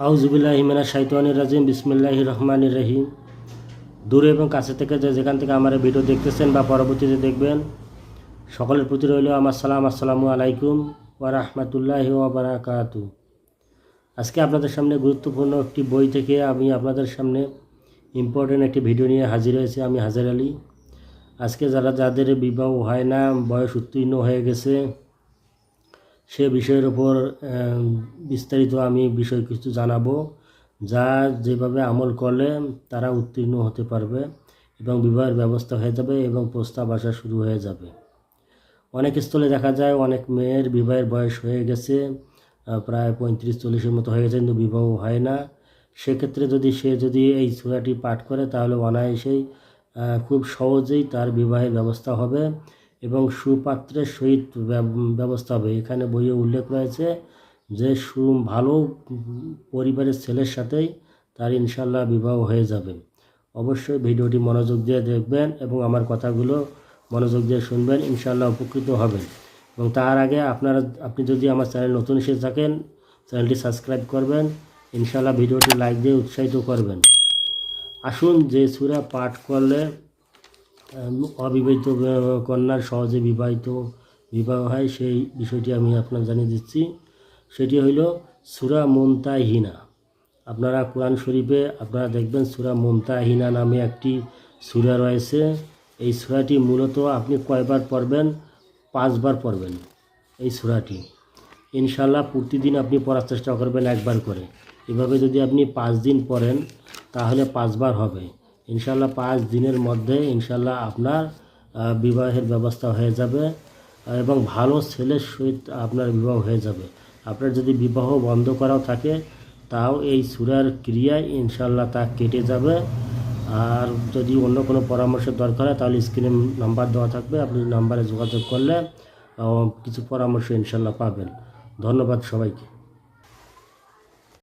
আউজুবিল্লাহ হিমেনা শাইতানির রাজিম বিসমিল্লাহ রহমানির রহিম। দূরে এবং কাছে থেকে যে যেখান থেকে আমার ভিডিও দেখতেছেন বা পরবর্তীতে দেখবেন, সকলের প্রতি রইল আমার সালাম, আসসালামু আলাইকুম ওয়া রাহমাতুল্লাহি ওয়া বারাকাতু। আজকে আপনাদের সামনে গুরুত্বপূর্ণ একটি বই থেকে আমি আপনাদের সামনে ইম্পর্টেন্ট একটি ভিডিও নিয়ে হাজির হয়েছি, আমি হাজার আলী। আজকে যারা, যাদের বিবাহ হয় না, বয়স উত্তীর্ণ হয়ে গেছে সে বিষয়ের আহ, বিস্তারিত আমি বিষয় কিছু জানাব যা যেভাবে আমল করলে তারা উত্তীর্ণ হতে পারবে এবং বিবাহের ব্যবস্থা হয়ে যাবে এবং প্রস্তাব আসা শুরু হয়ে যাবে। অনেক স্থলে দেখা যায় অনেক মেয়ের বিবাহের বয়স হয়ে গেছে প্রায় পঁয়ত্রিশ চল্লিশের মতো হয়ে গেছে কিন্তু বিবাহ হয় না। সেক্ষেত্রে যদি সে যদি এই সূরাটি পাঠ করে তাহলে অনায়াসেই খুব সহজেই তার বিবাহের ব্যবস্থা হবে। এবং সুপাত্রের সহিত ব্যব- ব্যবস্থা হবে। এখানে বইয়ে উল্লেখ রয়েছে যে সু ভালো পরিবারের ছেলের সাথেই তার ইনশাল্লাহ বিবাহ হয়ে যাবে। অবশ্যই ভিডিওটি মনোযোগ দিয়ে দেখবেন এবং আমার কথাগুলো মনোযোগ দিয়ে শুনবেন ইনশাল্লাহ উপকৃত হবেন। এবং তার আগে আপনারা, আপনি যদি আমার চ্যানেল নতুন এসে থাকেন, চ্যানেলটি সাবস্ক্রাইব করবেন ইনশাল্লাহ ভিডিওটি লাইক দিয়ে উৎসাহিত করবেন। আসুন যে সুরা পাঠ করলে অবিবাহিত কন্যার সহজে বিবাহিত, বিবাহ হয়, সেই বিষয়টি আমি আপনার জানিয়ে দিচ্ছি। সেটি হইল সুরা মমতাহিনা আপনারা কোরআন শরীফে আপনারা দেখবেন সুরা মমতাহিনা নামে একটি সুরা রয়েছে। এই সুরাটি মূলত আপনি কয়বার পড়বেন? পাঁচবার পড়বেন এই সুরাটি। ইনশাল্লাহ প্রতিদিন আপনি পড়ার চেষ্টা করবেন একবার করে। এভাবে যদি আপনি পাঁচ দিন পড়েন, তাহলে পাঁচবার হবে। ইনশাল্লাহ পাঁচ দিনের মধ্যে ইনশাল্লাহ আপনার বিবাহের ব্যবস্থা হয়ে যাবে এবং ভালো ছেলের সহিত আপনার বিবাহ হয়ে যাবে। আপনার যদি বিবাহ বন্ধ করাও থাকে, তাও এই সুরার ক্রিয়ায় ইনশাল্লাহ তা কেটে যাবে। আর যদি অন্য কোনো পরামর্শের দরকার হয়, তাহলে স্ক্রিনে নাম্বার দেওয়া থাকবে, আপনি নাম্বারে যোগাযোগ করলে কিছু পরামর্শ ইনশাল্লাহ পাবেন। ধন্যবাদ সবাইকে।